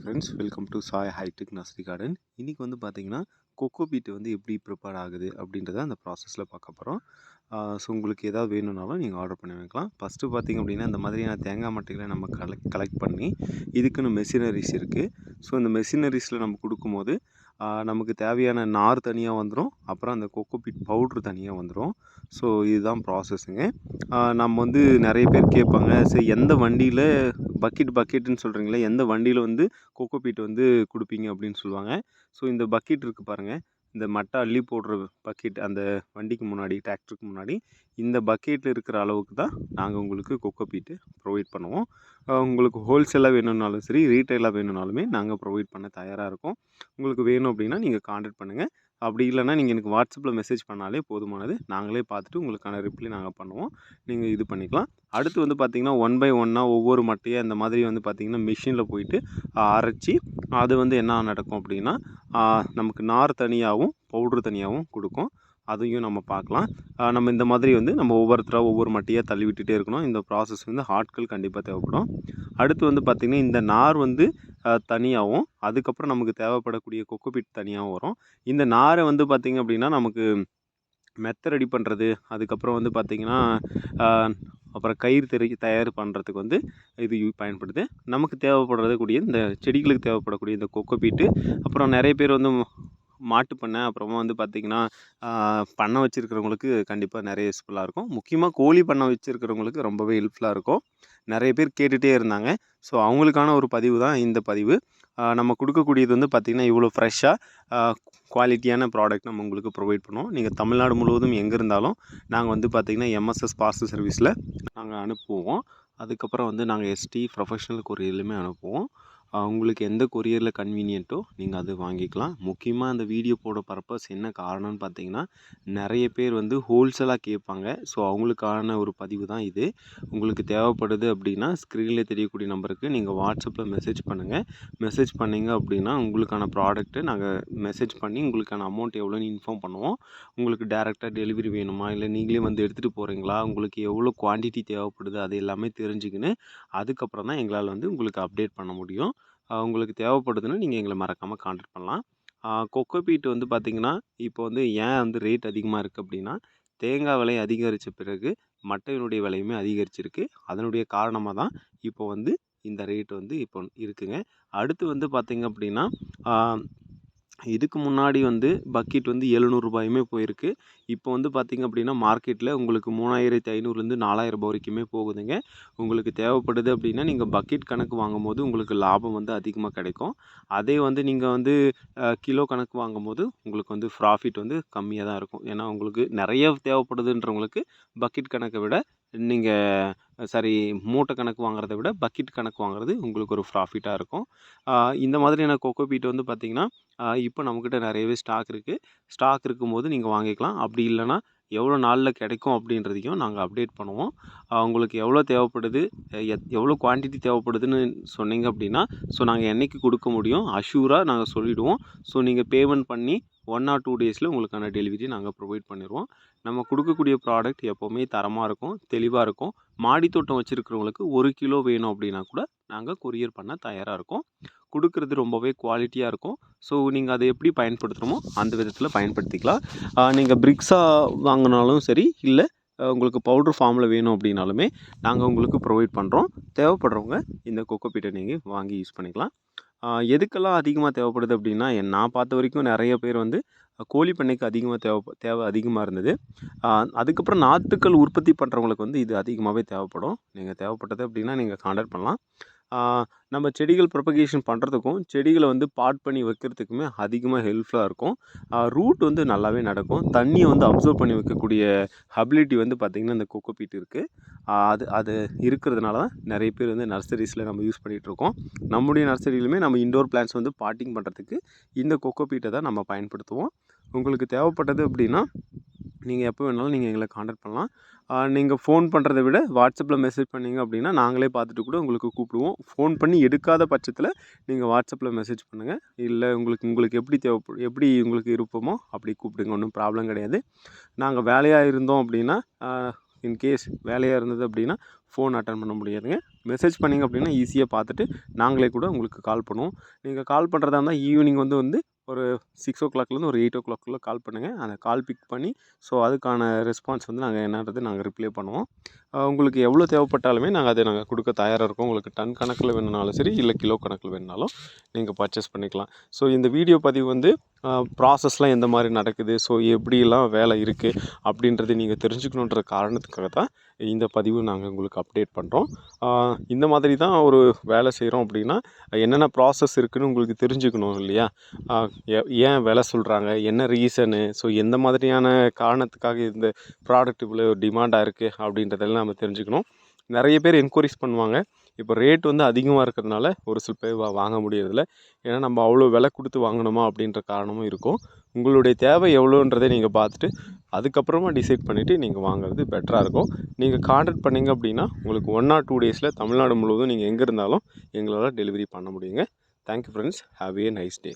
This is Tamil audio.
Hi friends welcome to Sai hitech nursery garden இன்றைக்கி வந்து பார்த்தீங்கன்னா கொக்கோ பீட்டு வந்து எப்படி ப்ரிப்பேர் ஆகுது அப்படின்றத அந்த ப்ராசஸில் பார்க்க போகிறோம் ஸோ உங்களுக்கு ஏதாவது வேணும்னாலும் நீங்கள் ஆர்டர் பண்ணி வைக்கலாம் ஃபஸ்ட்டு பார்த்தீங்க அப்படின்னா இந்த மாதிரியான தேங்காய் மட்டைகளை நம்ம கலெக்ட் கலெக்ட் பண்ணி இதுக்குன்னு மெஷினரிஸ் இருக்குது ஸோ இந்த மெஷினரிஸில் நம்ம கொடுக்கும்போது நமக்கு தேவையான நார் தனியாக வந்துடும் அப்புறம் அந்த கொக்கோ பீட் பவுட்ரு தனியாக வந்துடும் ஸோ இதுதான் ப்ராசஸ்ஸுங்க. நம்ம வந்து நிறைய பேர் கேட்பாங்க சரி எந்த வண்டியில் பக்கெட் பக்கெட்டுன்னு சொல்கிறீங்களே எந்த வண்டியில் வந்து கொக்கோ பீட் வந்து கொடுப்பீங்க அப்படின்னு சொல்லுவாங்க. ஸோ இந்த பக்கெட் இருக்குது பாருங்கள் இந்த மட்டை அள்ளி போடுற பக்கெட் அந்த வண்டிக்கு முன்னாடி டிராக்டருக்கு முன்னாடி இந்த பக்கெட்டில் இருக்கிற அளவுக்கு தான் நாங்கள் உங்களுக்கு கொக்கோ பீட்டு ப்ரொவைட் பண்ணுவோம். உங்களுக்கு ஹோல்சேலாக வேணும்னாலும் சரி ரீட்டைலாக வேணும்னாலுமே நாங்கள் ப்ரொவைட் பண்ண தயாராக இருக்கோம். உங்களுக்கு வேணும் அப்படின்னா நீங்கள் கான்டாக்ட் பண்ணுங்கள் அப்படி இல்லைன்னா நீங்கள் எனக்கு வாட்ஸ்அப்பில் மெசேஜ் பண்ணாலே போதுமானது. நாங்களே பார்த்துட்டு உங்களுக்கான ரிப்ளை நாங்கள் பண்ணுவோம். நீங்கள் இது பண்ணிக்கலாம். அடுத்து வந்து பார்த்திங்கன்னா ஒன் பை ஒன்னாக ஒவ்வொரு மட்டையாக இந்த மாதிரி வந்து பார்த்திங்கன்னா மிஷினில் போயிட்டு அரைச்சி அது வந்து என்ன நடக்கும் அப்படின்னா நமக்கு நார் தனியாகவும் பவுட்ரு தனியாகவும் கொடுக்கும். அதையும் நம்ம பார்க்கலாம். நம்ம இந்த மாதிரி வந்து நம்ம ஒவ்வொருத்தராக ஒவ்வொரு மட்டியாக தள்ளி விட்டுட்டே இருக்கணும். இந்த ப்ராசஸ் வந்து ஆட்கள் கண்டிப்பாக தேவைப்படும். அடுத்து வந்து பார்த்திங்கன்னா இந்த நார் வந்து தனியாகவும் அதுக்கப்புறம் நமக்கு தேவைப்படக்கூடிய கொக்குபிட் தனியாகவும் வரும். இந்த நாரை வந்து பார்த்திங்க அப்படின்னா நமக்கு மெத்த ரெடி பண்ணுறது அதுக்கப்புறம் வந்து பார்த்திங்கன்னா அப்புறம் கயிறு தெரி தயார் பண்ணுறதுக்கு வந்து இது பயன்படுது. நமக்கு தேவைப்படுறது கூடிய இந்த செடிகளுக்கு தேவைப்படக்கூடிய இந்த கொக்கோ பீட்டு அப்புறம் நிறைய பேர் வந்து மாட்டு பண்ணை அப்புறமா வந்து பார்த்திங்கன்னா பண்ணை வச்சுருக்கிறவங்களுக்கு கண்டிப்பாக நிறைய யூஸ்ஃபுல்லாக இருக்கும். முக்கியமாக கோழி பண்ணை வச்சுருக்கிறவங்களுக்கு ரொம்பவே ஹெல்ப்ஃபுல்லாக இருக்கும். நிறைய பேர் கேட்டுகிட்டே இருந்தாங்க. ஸோ அவங்களுக்கான ஒரு பதிவு தான் இந்த பதிவு. நம்ம கொடுக்கக்கூடியது வந்து பார்த்திங்கன்னா இவ்வளோ ஃப்ரெஷ்ஷாக குவாலிட்டியான ப்ராடக்ட் நம்ம உங்களுக்கு ப்ரொவைட் பண்ணுவோம். நீங்கள் தமிழ்நாடு முழுவதும் எங்கே இருந்தாலும் நாங்கள் வந்து பார்த்திங்கன்னா எம்எஸ்எஸ் பார்சல் சர்வீஸில் நாங்கள் அனுப்புவோம். அதுக்கப்புறம் வந்து நாங்கள் எஸ்டி ப்ரொஃபஷனல் கொரியர்லையுமே அனுப்புவோம். உங்களுக்கு எந்த கொரியரில் கன்வீனியன்ட்டோ நீங்கள் அது வாங்கிக்கலாம். முக்கியமாக அந்த வீடியோ போட பர்பஸ் என்ன காரணம்னு பார்த்தீங்கன்னா நிறைய பேர் வந்து ஹோல்சேலாக கேட்பாங்க. ஸோ அவங்களுக்கான ஒரு பதிவு தான் இது. உங்களுக்கு தேவைப்படுது அப்படின்னா ஸ்க்ரீனில் தெரியக்கூடிய நம்பருக்கு நீங்கள் வாட்ஸ்அப்பில் மெசேஜ் பண்ணுங்கள் மெசேஜ் பண்ணிங்க அப்படின்னா உங்களுக்கான ப்ராடக்ட்டை நாங்கள் மெசேஜ் பண்ணி உங்களுக்கான அமௌண்ட் எவ்வளோன்னு இன்ஃபார்ம் பண்ணுவோம். உங்களுக்கு டேரெக்டாக டெலிவரி வேணுமா? இல்லை நீங்களே வந்து எடுத்துகிட்டு போகிறீங்களா உங்களுக்கு எவ்வளோ குவான்டிட்டி தேவைப்படுது? அது எல்லாமே தெரிஞ்சுக்கின்னு அதுக்கப்புறம் தான் எங்களால் வந்து உங்களுக்கு அப்டேட் பண்ண முடியும். உங்களுக்கு தேவைப்படுதுன்னா நீங்கள் எங்களை மறக்காமல் காண்டாக்ட் பண்ணலாம். கொக்கோ பீட் வந்து பார்த்திங்கன்னா இப்போ வந்து ஏன் வந்து ரேட் அதிகமாக இருக்குது அப்படின்னா தேங்காய் விலை அதிகரித்த பிறகு மட்டையினுடைய விலையுமே அதிகரிச்சிருக்கு. அதனுடைய காரணமாக தான் இப்போ வந்து இந்த ரேட் வந்து இப்போ இருக்குங்க. அடுத்து வந்து பார்த்திங்க அப்படின்னா இதுக்கு முன்னாடி வந்து பக்கெட் வந்து எழுநூறுபாயுமே போயிருக்கு. இப்போ வந்து பார்த்திங்க அப்படின்னா மார்க்கெட்டில் உங்களுக்கு மூணாயிரத்தி ஐநூறுலேருந்து நாலாயிரம் ரூபாய் வரைக்குமே போகுதுங்க. உங்களுக்கு தேவைப்படுது அப்படின்னா நீங்கள் பக்கெட் கணக்கு வாங்கும்போது உங்களுக்கு லாபம் வந்து அதிகமாக கிடைக்கும். அதே வந்து நீங்கள் வந்து கிலோ கணக்கு வாங்கும்போது உங்களுக்கு வந்து ப்ராஃபிட் வந்து கம்மியாக தான் இருக்கும். ஏன்னா உங்களுக்கு நிறைய தேவைப்படுதுன்றவங்களுக்கு பக்கெட் கணக்கை விட நீங்கள் சாரி மூட்டை கணக்கு வாங்குறத விட பக்கெட் கணக்கு வாங்குறது உங்களுக்கு ஒரு ப்ராஃபிட்டாக இருக்கும். இந்த மாதிரியான கொக்கோ பீட் வந்து பார்த்திங்கன்னா இப்போ நம்மக்கிட்ட நிறையவே ஸ்டாக் இருக்குது ஸ்டாக் இருக்கும்போது நீங்கள் வாங்கிக்கலாம். அப்படி இல்லைன்னா எவ்வளோ நாளில் கிடைக்கும் அப்படின்றதையும் நாங்கள் அப்டேட் பண்ணுவோம். உங்களுக்கு எவ்வளோ தேவைப்படுது எத் எவ்வளோ குவான்டிட்டி தேவைப்படுதுன்னு சொன்னீங்க அப்படின்னா ஸோ நாங்கள் என்றைக்கு கொடுக்க முடியும் அஷூராக நாங்கள் சொல்லிவிடுவோம் ஸோ நீங்கள் பேமெண்ட் பண்ணி ஒன் ஆர் டூ டேஸில் உங்களுக்கான டெலிவரி நாங்கள் ப்ரொவைட் பண்ணிடுவோம். நம்ம கொடுக்கக்கூடிய ப்ராடக்ட் எப்போவுமே தரமாக இருக்கும் தெளிவாக இருக்கும். மாடி தோட்டம் வச்சுருக்கிறவங்களுக்கு ஒரு கிலோ வேணும் அப்படின்னா கூட நாங்கள் கொரியர் பண்ண தயாராக இருக்கோம். கொடுக்குறது ரொம்பவே குவாலிட்டியாக இருக்கும். ஸோ நீங்கள் அதை எப்படி பயன்படுத்துகிறோமோ அந்த விதத்தில் பயன்படுத்திக்கலாம். நீங்கள் பிரிக்ஸாக வாங்கினாலும் சரி இல்லை உங்களுக்கு பவுட்ரு ஃபார்மில் வேணும் அப்படின்னாலுமே நாங்கள் உங்களுக்கு ப்ரொவைட் பண்ணுறோம் தேவைப்படுறவங்க இந்த கொக்கோ பீட்டை நீங்கள் வாங்கி யூஸ் பண்ணிக்கலாம். எதுக்கெல்லாம் அதிகமாக தேவைப்படுது அப்படின்னா என் நான் பார்த்த வரைக்கும் நிறைய பேர் வந்து கோழி பண்ணைக்கு அதிகமாக தேவை தேவை அதிகமாக இருந்தது. அதுக்கப்புறம் நாற்றுக்கள் உற்பத்தி பண்ணுறவங்களுக்கு வந்து இது அதிகமாகவே தேவைப்படும். நீங்கள் தேவைப்பட்டது அப்படின்னா நீங்கள் காண்டாக்ட் பண்ணலாம். நம்ம செடிகள் ப்ரொபகேஷன் பண்ணுறதுக்கும் செடிகளை வந்து பாட் பண்ணி வைக்கிறதுக்குமே அதிகமாக ஹெல்ப்ஃபுல்லாக இருக்கும். ரூட் வந்து நல்லாவே நடக்கும். தண்ணியை வந்து அப்சர்வ் பண்ணி வைக்கக்கூடிய ஹபிலிட்டி வந்து பார்த்திங்கன்னா இந்த கொக்கோ பீட் இருக்குது அது அது இருக்கிறதுனால தான் நிறைய பேர் வந்து நர்சரிஸில் நம்ம யூஸ் பண்ணிகிட்ருக்கோம் நம்முடைய நர்சரியிலுமே நம்ம இண்டோர் பிளான்ஸ் வந்து பாட்டிங் பண்ணுறதுக்கு இந்த கொக்கோ பீட்டை தான் நம்ம பயன்படுத்துவோம். உங்களுக்கு தேவைப்பட்டது அப்படின்னா நீங்கள் எப்போ வேணாலும் நீங்கள் எங்களை காண்டாக்ட் பண்ணலாம். நீங்கள் ஃபோன் பண்ணுறத விட வாட்ஸ்அப்பில் மெசேஜ் பண்ணீங்க அப்படின்னா நாங்களே பார்த்துட்டு கூட உங்களுக்கு கூப்பிடுவோம். ஃபோன் பண்ணி எடுக்காத பட்சத்தில் நீங்கள் வாட்ஸ்அப்பில் மெசேஜ் பண்ணுங்கள் இல்லை உங்களுக்கு உங்களுக்கு எப்படி தேவைப்படும் எப்படி உங்களுக்கு இருப்போமோ அப்படி கூப்பிடுங்க. ஒன்றும் ப்ராப்ளம் கிடையாது. நாங்கள் வேலையாக இருந்தோம் அப்படின்னா இன்கேஸ் வேலையாக இருந்தது அப்படின்னா ஃபோன் அட்டன் பண்ண முடியாதுங்க. மெசேஜ் பண்ணிங்க அப்படின்னா ஈஸியாக பார்த்துட்டு நாங்களே கூட உங்களுக்கு கால் பண்ணுவோம். நீங்கள் கால் பண்ணுறதா இருந்தால் ஈவினிங் வந்து வந்து ஒரு சிக்ஸ் ஓ கிளாக்லேருந்து ஒரு எயிட் ஓ கிளாக்குள்ளே கால் பண்ணுங்கள் அந்த கால் பிக் பண்ணி ஸோ அதுக்கான ரெஸ்பான்ஸ் வந்து நாங்கள் என்னன்றது நாங்கள் ரிப்ளை பண்ணுவோம். உங்களுக்கு எவ்வளோ தேவைப்பட்டாலுமே நாங்கள் அதை நாங்கள் கொடுக்க தயாராக இருக்கோம். உங்களுக்கு டன் கணக்கில் வேணுனாலும் சரி இல்லை கிலோ கணக்கில் வேணுனாலும் நீங்கள் பர்ச்சேஸ் பண்ணிக்கலாம். ஸோ இந்த வீடியோ பதிவு வந்து ப்ராசஸ்லாம் எந்த மாதிரி நடக்குது? ஸோ எப்படிலாம் வேலை இருக்குது அப்படின்றது நீங்கள் தெரிஞ்சுக்கணுன்ற காரணத்துக்காக தான் இந்த பதிவு நாங்கள் உங்களுக்கு அப்டேட் பண்ணுறோம் இந்த மாதிரி தான் ஒரு வேலை செய்கிறோம் அப்படின்னா என்னென்ன ப்ராசஸ் இருக்குதுன்னு உங்களுக்கு தெரிஞ்சுக்கணும் இல்லையா? ஏ- ஏன் விலை சொல்கிறாங்க என்ன ரீசனு ஸோ எந்த மாதிரியான காரணத்துக்காக இந்த ப்ராடக்ட் இவ்வளோ டிமாண்டாக இருக்குது அப்படின்றதெல்லாம் நம்ம தெரிஞ்சுக்கணும். நிறைய பேர் என்கொயரிஸ் பண்ணுவாங்க. இப்போ ரேட் வந்து அதிகமாக இருக்கிறதுனால ஒரு சில பேர் வா- வாங்க முடியறதில்ல. ஏன்னா நம்ம அவ்வளோ விலை கொடுத்து வாங்கணுமா அப்படின்ற காரணமும் இருக்கும். உங்களுடைய தேவை எவ்வளோன்றதை நீங்கள் பார்த்துட்டு அதுக்கப்புறமா டிசைட் பண்ணிவிட்டு நீங்கள் வாங்குறது பெட்டராக இருக்கும். நீங்கள் கான்டாக்ட் பண்ணிங்க அப்படின்னா உங்களுக்கு ஒன் ஆர் டூ டேஸில் தமிழ்நாடு முழுவதும் நீங்கள் எங்கே இருந்தாலும் எங்களால் டெலிவரி பண்ண முடியுங்க. Thank you friends have a nice day